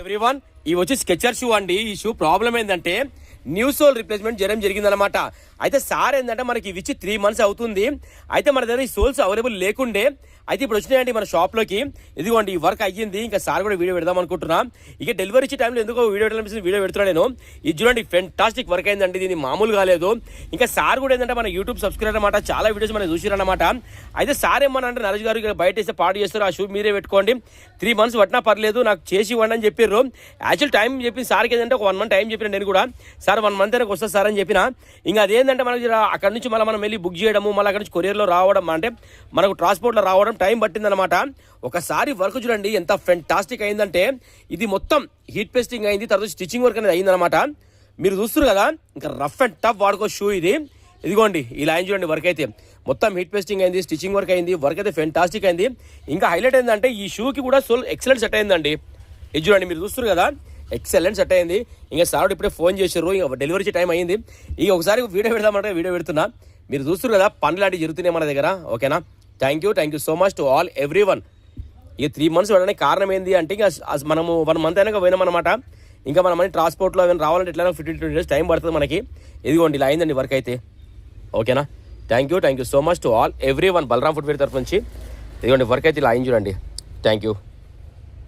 Everyone ఈ వచ్చి sketcher shoe అండి. ఈ షూ ప్రాబ్లం ఏంటంటే న్యూ సోల్ రిప్లేస్మెంట్ చేయడం జరిగిందనమాట అయితే సార్ ఏంటంటే మనకి ఇవి ఇచ్చి త్రీ మంత్స్ అవుతుంది. అయితే మన దగ్గర ఈ సోల్స్ అవైలబుల్ లేకుండే అయితే ఇప్పుడు వచ్చినాయండి మన షాప్లోకి ఇదిగోండి ఈ వర్క్ అయ్యింది. ఇంకా సార్ కూడా వీడియో పెడదాం అనుకుంటున్నా. ఇక డెలివరీ ఇచ్చే టైంలో ఎందుకో వీడియో పెట్టాలనిపిస్తుంది వీడియో పెడుతున్నా నేను. ఇది చూడండి ఫెంటాస్టిక్ వర్క్ అయిందండి. దీన్ని మామూలు కాలేదు. ఇంకా సార్ కూడా ఏంటంటే మన యూట్యూబ్ సబ్స్క్రైబర్ అనమాట చాలా వీడియోస్ మనం చూసిరన్నమాట అయితే సార్ ఏమన్నా అంటే నరేష్ గారు ఇక్కడ బయట వేస్తే పాటు చేస్తారు. ఆ షూ మీరే పెట్టుకోండి. త్రీ మంత్స్ పట్టినా పర్లేదు. నాకు చేసి ఇవ్వండి అని చెప్పారు యాక్చువల్ టైం చెప్పి సార్కి ఏంటంటే ఒక వన్ మంత్ టైం చెప్పిన నేను కూడా. సార్ వన్ మంత్ అయినా వస్తుంది సార్ అని చెప్పిన. ఇంకా అదేంటంటే మనకి అక్కడ నుంచి మళ్ళీ మనం వెళ్ళి బుక్ చేయడము మళ్ళీ అక్కడ నుంచి కొరియర్లో రావడం అంటే మనకు ట్రాన్స్పోర్ట్లో రావడం టైం పట్టిందనమాట ఒకసారి వర్క్ చూడండి ఎంత ఫెంటాస్టిక్ అయిందంటే ఇది మొత్తం హీట్ పేస్టింగ్ అయింది తర్వాత స్టిచ్చింగ్ వర్క్ అనేది అయిందనమాట మీరు చూస్తారు కదా ఇంకా రఫ్ అండ్ టఫ్ వాడుకో షూ ఇది. ఇదిగోండి ఈ లైన్ చూడండి వర్క్ అయితే. మొత్తం హీట్ పేస్టింగ్ అయింది స్టిచ్చింగ్ వర్క్ అయింది వర్క్ అయితే ఫెంటాస్టిక్ అయింది. ఇంకా హైలైట్ ఏంటంటే ఈ షూకి కూడా సోల్ ఎక్సలెంట్ సెట్ అయిందండి. ఇది చూడండి మీరు చూస్తారు కదా ఎక్సలెంట్ సెట్ అయింది. ఇంకా సార్ ఇప్పుడే ఫోన్ చేశారు ఇంకా డెలివరీ టైం అయింది. ఇక ఒకసారి వీడియో పెడదామంటే వీడియో పెడుతున్నా. మీరు చూస్తున్నారు కదా పనులు లాంటివి జరుగుతున్నాయి మన దగ్గర. ఓకేనా? Thank you thank you so much to all everyone ఇక త్రీ మంత్స్ వెళ్ళడానికి కారణం ఏంది అంటే ఇంకా మనము వన్ మంత్ అయినాక పోయినామన్నమాట. ఇంకా మనం అన్ని ట్రాన్స్పోర్ట్లో ఏమైనా రావాలంటే ఎట్లా ఫిఫ్టీ ట్వంటీ డేస్ టైం పడుతుంది మనకి. ఇదిగోండి ఇలా అయిందండి వర్క్ అయితే. ఓకేనా? Thank you thank you so much to all everyone Balaram footwear తరఫు నుంచి. ఇదిగోండి వర్క్ అయితే ఇలా అయింది చూడండి. Thank you